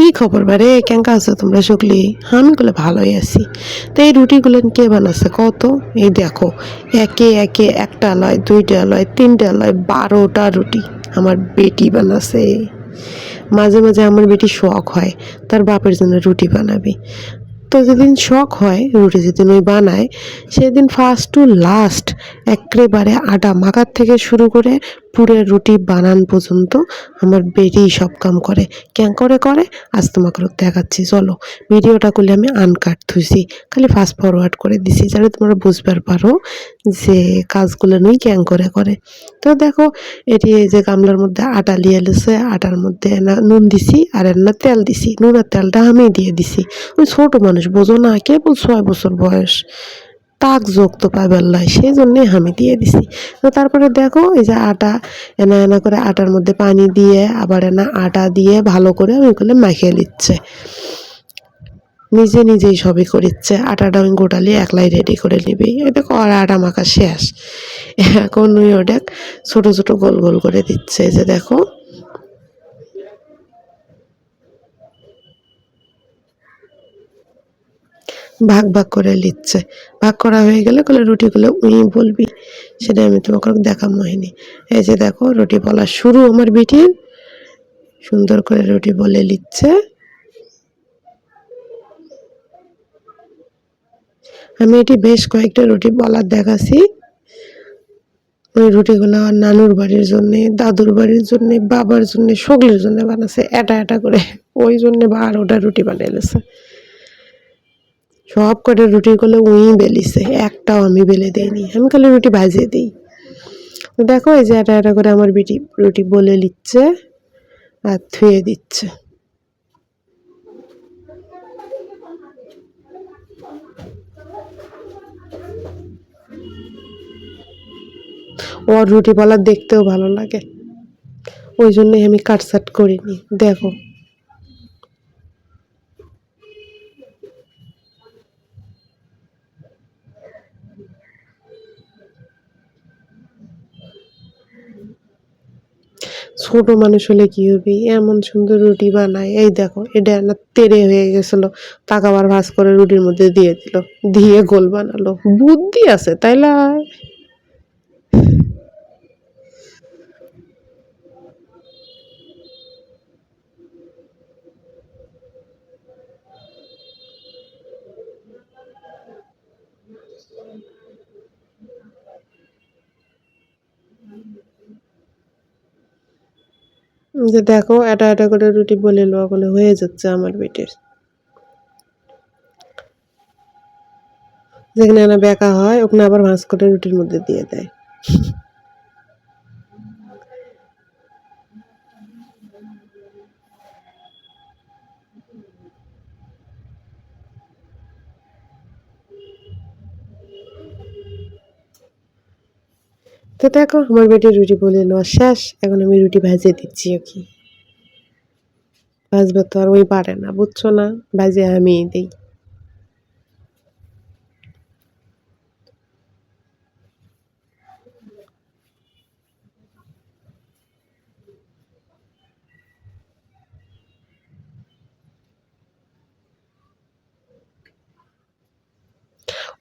কি খবর বারে? কেঙ্কা আছো তোমরা সকলি? আমি গুলো ভালোই আছি। তো এই রুটিগুলো কে বানাচ্ছে কত এই দেখো, একে একে একটা লয়, দুইটা লয়, তিনটা লয়, বারোটা রুটি আমার বেটি বানাছে মাঝে মাঝে আমার বেটি শখ হয়, তার বাপের জন্য রুটি বানাবে। তো যেদিন শখ হয়, রুটি যেদিন ওই বানায়, সেদিন ফার্স্ট টু লাস্ট একেবারে আটা মাখার থেকে শুরু করে পুরো রুটি বানান পর্যন্ত আমার বেটি সব কাম করে। কেন করে করে, আজ তোমাকে দেখাচ্ছি, চলো। ভিডিওটা করলে আমি আনকাট থুইছি খালি ফাস্ট ফরওয়ার্ড করে দিছি, যাতে তোমরা বুঝবার পারো যে কাজগুলো নই ক্যাং করে করে। তো দেখো, এটি এই যে গামলার মধ্যে আটা লিয়ে লেছে আটার মধ্যে নুন দিছি, আর না তেল দিছি। নুন আর তেলটা আমি দিয়ে দিছি। ওই ছোট মানুষ বোঝো না, কেবল ছয় বছর বয়স। তাক যোগ তো পাইবার লাই সেই জন্যে আমি দিয়ে দিছি। তো তারপরে দেখো, এই যে আটা, এনা এনা করে আটার মধ্যে পানি দিয়ে, আবার এনা আটা দিয়ে ভালো করে ওই করলে মাখিয়ে নিচ্ছে। নিজে নিজেই সবই করিচ্ছে। আটাটা ওই গোটালি একলাই রেডি করে নিবি। এই দেখো, আর আটা মাখা শেষ। এখন ওই ওটা ছোটো ছোটো গোল গোল করে দিচ্ছে। এই যে দেখো ভাগ ভাগ করে নিচ্ছে ভাগ করা হয়ে গেলে কলে রুটিগুলো উই বলবি? সেটা আমি তোমাকে দেখা মহিনি। এই যে দেখো, রুটি বলা শুরু আমার বিটির সুন্দর করে রুটি বলে নিচ্ছে আমি এটি বেশ কয়েকটা রুটি বলার দেখাছি। ওই রুটিগুলো নানুর বাড়ির জন্য, দাদুর বাড়ির জন্য, বাবার জন্য সকলের জন্য বানাচ্ছে এটা এটা করে। ওই জন্য বারোটা রুটি বানিয়েছে সব কটা রুটি করলে উই বেলিছে, একটাও আমি বেলে দেইনি। আমি খালি রুটি ভাজিয়ে দিই। দেখো এই যে এটা এটা করে আমার বিটি রুটি বলে নিচ্ছে আর থুয়ে দিচ্ছে। ওর রুটি বলা দেখতেও ভালো লাগে। ওই জন্যই আমি কাটসাট করিনি। দেখো। ছোট মানুষ হলে কি হবে? এমন সুন্দর রুটি বানায়। এই দেখো, এটা না তেরে হয়ে গেছিল। তাকে আবার করে রুটির মধ্যে দিয়ে দিল। দিয়ে গোল বানালো। বুদ্ধি আছে, তাই যে দেখো, এটা এটা করে রুটি বলে লোয়া বলে হয়ে যাচ্ছে আমার পেটের। যেখানে আনা বেঁকা হয়, ওখানে আবার ভাঁজ করে রুটির মধ্যে দিয়ে দেয়। তো দেখো, আমার বেটে রুটি বলে নেওয়া শেষ। এখন আমি রুটি ভাজিয়ে দিচ্ছি, ওকে? ভাজবে তো আর ওই পারে না, বুঝছ না? ভাজিয়ে আমি দিই।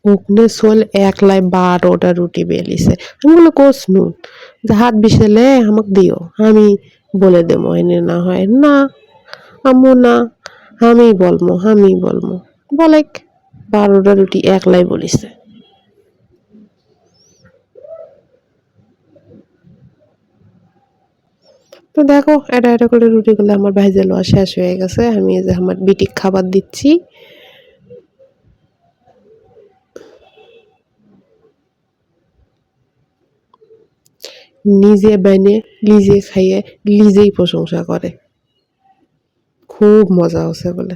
ওখানে সোল একলাই বারোটা রুটি বেলিছে আমি বলে কোস যে হাত বিছেলে আমাকে দিও আমি বলে দেবো এনে না হয়। না আম্মু না, আমি বলব আমি বলব বলে বারোটা রুটি একলাই বলিছে। তো দেখো, এটা এটা করে রুটিগুলো আমার ভাইজে শেষ হয়ে গেছে। আমি যে আমার বিটিক খাবার দিচ্ছি। নিজে বানিয়ে নিজে খাইয়ে নিজেই প্রশংসা করে। খুব মজা হচ্ছে বলে।